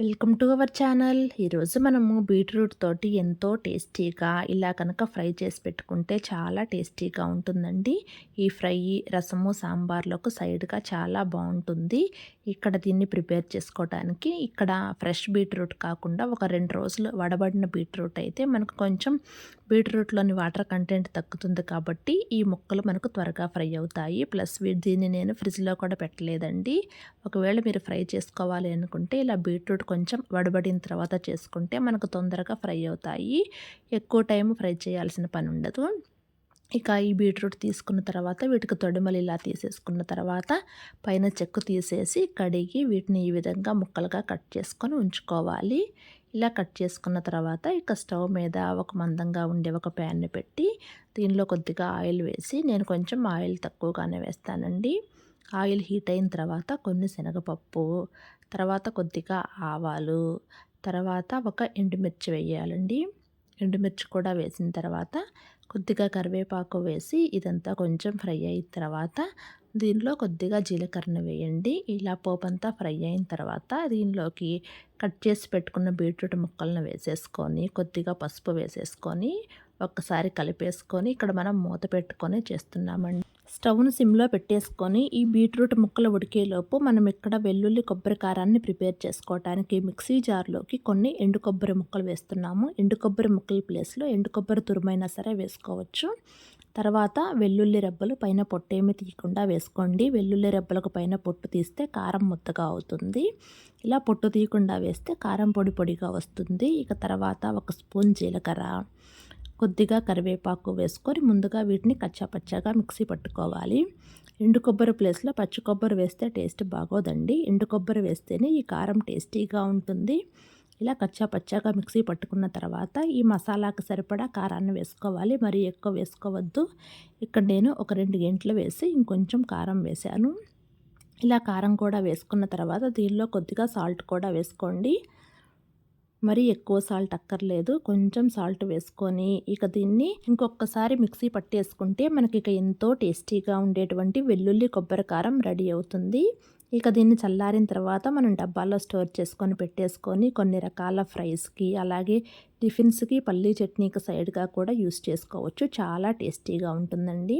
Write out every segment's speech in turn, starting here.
Welcome to our channel. ఈరోజు మనము beetroot తోటి ఎంతో టేస్టీగా ఇలా కనుక ఫ్రై చేసి పెట్టుకుంటే చాలా టేస్టీగా ఉంటుందండి. ఈ ఫ్రై రసము సాంబార్లకు సైడ్గా చాలా బాగుంటుంది. ఇక్కడ దీన్ని ప్రిపేర్ చేసుకోవడానికి ఇక్కడ ఫ్రెష్ బీట్రూట్ కాకుండా ఒక రెండు రోజులు వడబడిన బీట్రూట్ అయితే మనకు కొంచెం బీట్రూట్లోని వాటర్ కంటెంట్ తగ్గుతుంది కాబట్టి ఈ ముక్కలు మనకు త్వరగా ఫ్రై అవుతాయి. ప్లస్ దీన్ని నేను ఫ్రిడ్జ్లో కూడా పెట్టలేదండి. ఒకవేళ మీరు ఫ్రై చేసుకోవాలి అనుకుంటే ఇలా బీట్రూట్ కొంచెం వడబడిన తర్వాత చేసుకుంటే మనకు తొందరగా ఫ్రై అవుతాయి. ఎక్కువ టైం ఫ్రై చేయాల్సిన పని ఉండదు. ఇక ఈ బీట్రూట్ తీసుకున్న తర్వాత వీటికి తొడిమలు ఇలా తీసేసుకున్న తర్వాత పైన చెక్కు తీసేసి కడిగి వీటిని ఈ విధంగా ముక్కలుగా కట్ చేసుకొని ఉంచుకోవాలి. ఇలా కట్ చేసుకున్న తర్వాత ఇక స్టవ్ మీద ఒక మందంగా ఉండే ఒక ప్యాన్ని పెట్టి దీనిలో కొద్దిగా ఆయిల్ వేసి నేను కొంచెం ఆయిల్ తక్కువగానే వేస్తానండి. ఆయిల్ హీట్ అయిన తర్వాత కొన్ని శనగపప్పు తర్వాత కొద్దిగా ఆవాలు తర్వాత ఒక ఎండుమిర్చి వేయాలండి. ఎండుమిర్చి కూడా వేసిన తర్వాత కొద్దిగా కరివేపాకు వేసి ఇదంతా కొంచెం ఫ్రై అయిన తర్వాత దీనిలో కొద్దిగా జీలకర్ర వేయండి. ఇలా పోపంతా ఫ్రై అయిన తర్వాత దీనిలోకి కట్ చేసి పెట్టుకున్న బీట్రూట్ ముక్కలను వేసేసుకొని కొద్దిగా పసుపు వేసేసుకొని ఒక్కసారి కలిపేసుకొని ఇక్కడ మనం మూత పెట్టుకొని చేస్తున్నామండి. స్టవ్ను సిమ్లో పెట్టేసుకొని ఈ బీట్రూట్ ముక్కలు ఉడికేలోపు మనం ఇక్కడ వెల్లుల్లి కొబ్బరి కారాన్ని ప్రిపేర్ చేసుకోవడానికి మిక్సీ జార్లోకి కొన్ని ఎండు కొబ్బరి ముక్కలు వేస్తున్నాము. ఎండు కొబ్బరి ముక్కల ప్లేస్లో ఎండు కొబ్బరి తురుమైనా సరే వేసుకోవచ్చు. తర్వాత వెల్లుల్లి రెబ్బలు పైన పొట్టేమి తీయకుండా వేసుకోండి. వెల్లుల్లి రెబ్బలకు పైన పొట్టు తీస్తే కారం ముద్దగా అవుతుంది. ఇలా పొట్టు తీయకుండా వేస్తే కారం పొడి పొడిగా వస్తుంది. ఇక తర్వాత ఒక స్పూన్ జీలకర్ర కొద్దిగా కరివేపాకు వేసుకొని ముందుగా వీటిని కచ్చాపచ్చాగా మిక్సీ పట్టుకోవాలి. ఎండు కొబ్బరి ప్లేస్లో పచ్చి కొబ్బరి వేస్తే టేస్ట్ బాగోదండి. ఎండు కొబ్బరి వేస్తేనే ఈ కారం టేస్టీగా ఉంటుంది. ఇలా కచ్చా పచ్చాగా మిక్సీ పట్టుకున్న తర్వాత ఈ మసాలాకు సరిపడా కారాన్ని వేసుకోవాలి. మరీ ఎక్కువ వేసుకోవద్దు. ఇక్కడ నేను ఒక రెండు గంటలు వేసి ఇంకొంచెం కారం వేశాను. ఇలా కారం కూడా వేసుకున్న తర్వాత దీనిలో కొద్దిగా సాల్ట్ కూడా వేసుకోండి. మరీ ఎక్కువ సాల్ట్ అక్కర్లేదు. కొంచెం సాల్ట్ వేసుకొని ఇక దీన్ని ఇంకొకసారి మిక్సీ పట్టేసుకుంటే మనకి ఇక ఎంతో టేస్టీగా ఉండేటువంటి వెల్లుల్లి కొబ్బరి కారం రెడీ అవుతుంది. ఇక దీన్ని చల్లారిన తర్వాత మనం డబ్బాలో స్టోర్ చేసుకొని పెట్టేసుకొని కొన్ని రకాల ఫ్రైస్కి అలాగే టిఫిన్స్కి పల్లీ చట్నీకి సైడ్గా కూడా యూస్ చేసుకోవచ్చు. చాలా టేస్టీగా ఉంటుందండి.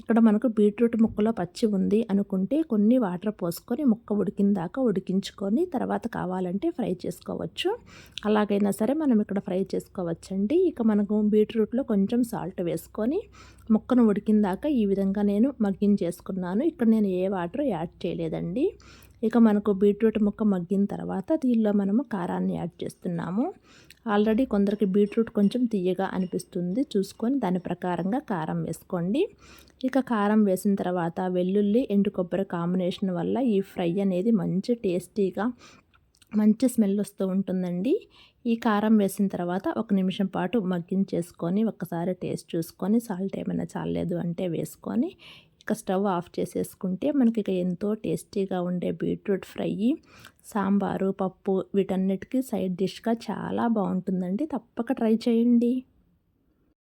ఇక్కడ మనకు బీట్రూట్ ముక్కలో పచ్చి ఉంది అనుకుంటే కొన్ని వాటర్ పోసుకొని ముక్క ఉడికిన దాకా ఉడికించుకొని తర్వాత కావాలంటే ఫ్రై చేసుకోవచ్చు. అలాగైనా సరే మనం ఇక్కడ ఫ్రై చేసుకోవచ్చండి. ఇక మనకు బీట్రూట్లో కొంచెం సాల్ట్ వేసుకొని ముక్కను ఉడికిందాక ఈ విధంగా నేను మగ్గించేసుకున్నాను. ఇక్కడ నేను ఏ వాటర్ యాడ్ చేయలేదండి. ఇక మనకు బీట్రూట్ ముక్క మగ్గిన తర్వాత దీనిలో మనము కారాన్ని యాడ్ చేస్తున్నాము. ఆల్రెడీ కొందరికి బీట్రూట్ కొంచెం తీయగా అనిపిస్తుంది. చూసుకొని దాని ప్రకారంగా కారం వేసుకోండి. ఇక కారం వేసిన తర్వాత వెల్లుల్లి ఎండు కొబ్బరి కాంబినేషన్ వల్ల ఈ ఫ్రై అనేది మంచి టేస్టీగా మంచి స్మెల్ వస్తూ ఉంటుందండి. ఈ కారం వేసిన తర్వాత ఒక నిమిషం పాటు మగ్గించేసుకొని ఒక్కసారి టేస్ట్ చూసుకొని సాల్ట్ ఏమైనా చాలలేదు అంటే వేసుకొని ఇక స్టవ్ ఆఫ్ చేసేసుకుంటే మనకి ఇక ఎంతో టేస్టీగా ఉండే బీట్రూట్ ఫ్రై సాంబారు పప్పు వీటన్నిటికీ సైడ్ డిష్గా చాలా బాగుంటుందండి. తప్పక ట్రై చేయండి.